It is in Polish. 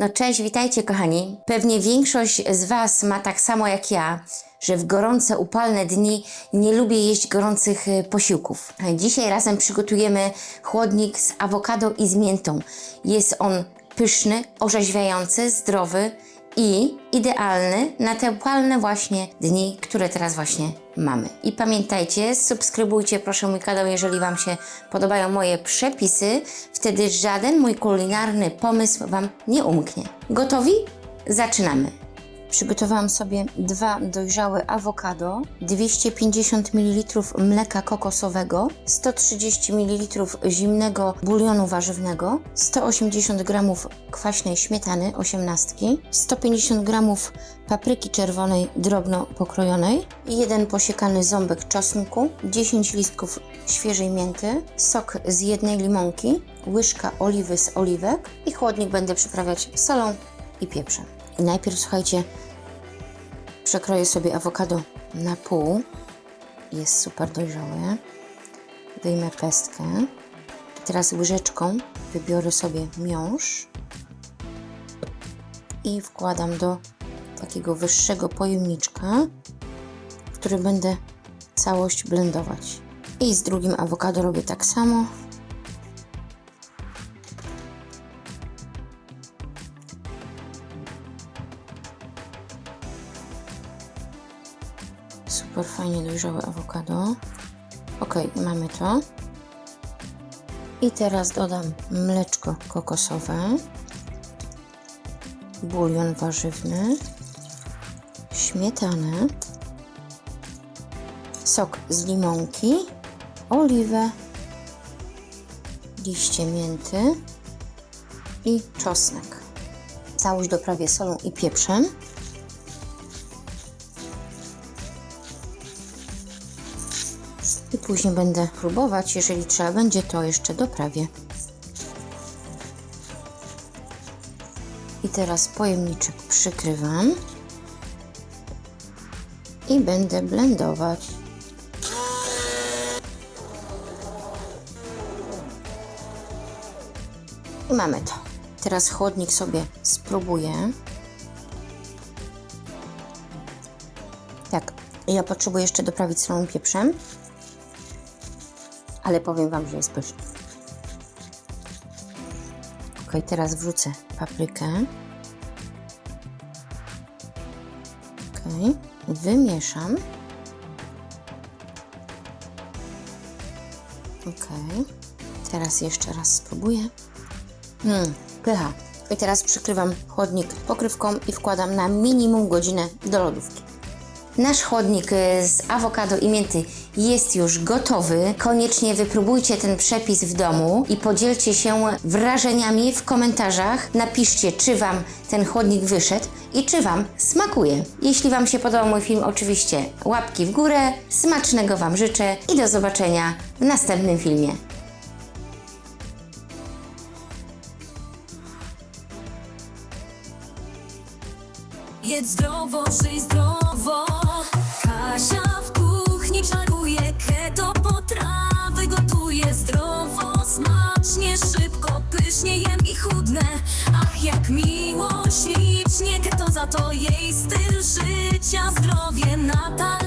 No cześć, witajcie kochani. Pewnie większość z Was ma tak samo jak ja, że w gorące, upalne dni nie lubię jeść gorących y, posiłków. Dzisiaj razem przygotujemy chłodnik z awokado i z miętą. Jest on pyszny, orzeźwiający, zdrowy i idealny na te upalne właśnie dni, które teraz właśnie mamy. I pamiętajcie, subskrybujcie proszę mój kanał, jeżeli Wam się podobają moje przepisy, wtedy żaden mój kulinarny pomysł Wam nie umknie. Gotowi? Zaczynamy! Przygotowałam sobie dwa dojrzałe awokado, 250 ml mleka kokosowego, 130 ml zimnego bulionu warzywnego, 180 g kwaśnej śmietany 18, 150 g papryki czerwonej drobno pokrojonej, jeden posiekany ząbek czosnku, 10 listków świeżej mięty, sok z jednej limonki, łyżka oliwy z oliwek i chłodnik będę przyprawiać solą i pieprzem. Najpierw słuchajcie, przekroję sobie awokado na pół. Jest super dojrzałe. Wyjmę pestkę. I teraz łyżeczką wybiorę sobie miąższ i wkładam do takiego wyższego pojemniczka, w którym będę całość blendować. I z drugim awokado robię tak samo. Super fajnie dojrzałe awokado. Ok, mamy to. I teraz dodam mleczko kokosowe, bulion warzywny, śmietanę, sok z limonki, oliwę, liście mięty i czosnek. Całość doprawię solą i pieprzem. I później będę próbować, jeżeli trzeba będzie, to jeszcze doprawię. I teraz pojemniczek przykrywam i będę blendować. I mamy to. Teraz chłodnik sobie spróbuję. Tak, ja potrzebuję jeszcze doprawić solą pieprzem ale powiem Wam, że jest pyszny. Ok, teraz wrzucę paprykę. Ok, wymieszam. Ok, teraz jeszcze raz spróbuję. Mmm, pycha. I teraz przykrywam chłodnik pokrywką i wkładam na minimum godzinę do lodówki. Nasz chłodnik y, z awokado i mięty jest już gotowy. Koniecznie wypróbujcie ten przepis w domu i podzielcie się wrażeniami w komentarzach. Napiszcie, czy Wam ten chłodnik wyszedł i czy Wam smakuje. Jeśli Wam się podobał mój film, oczywiście łapki w górę. Smacznego Wam życzę i do zobaczenia w następnym filmie. Jedz zdrowo, żyj zdrowo. Kasia w kuchni czaruje Keto potrawy gotuje Zdrowo, smacznie, szybko, pysznie jem i chudnę. Ach jak miło, ślicznie Keto za to jej styl życia. Zdrowie na talerzu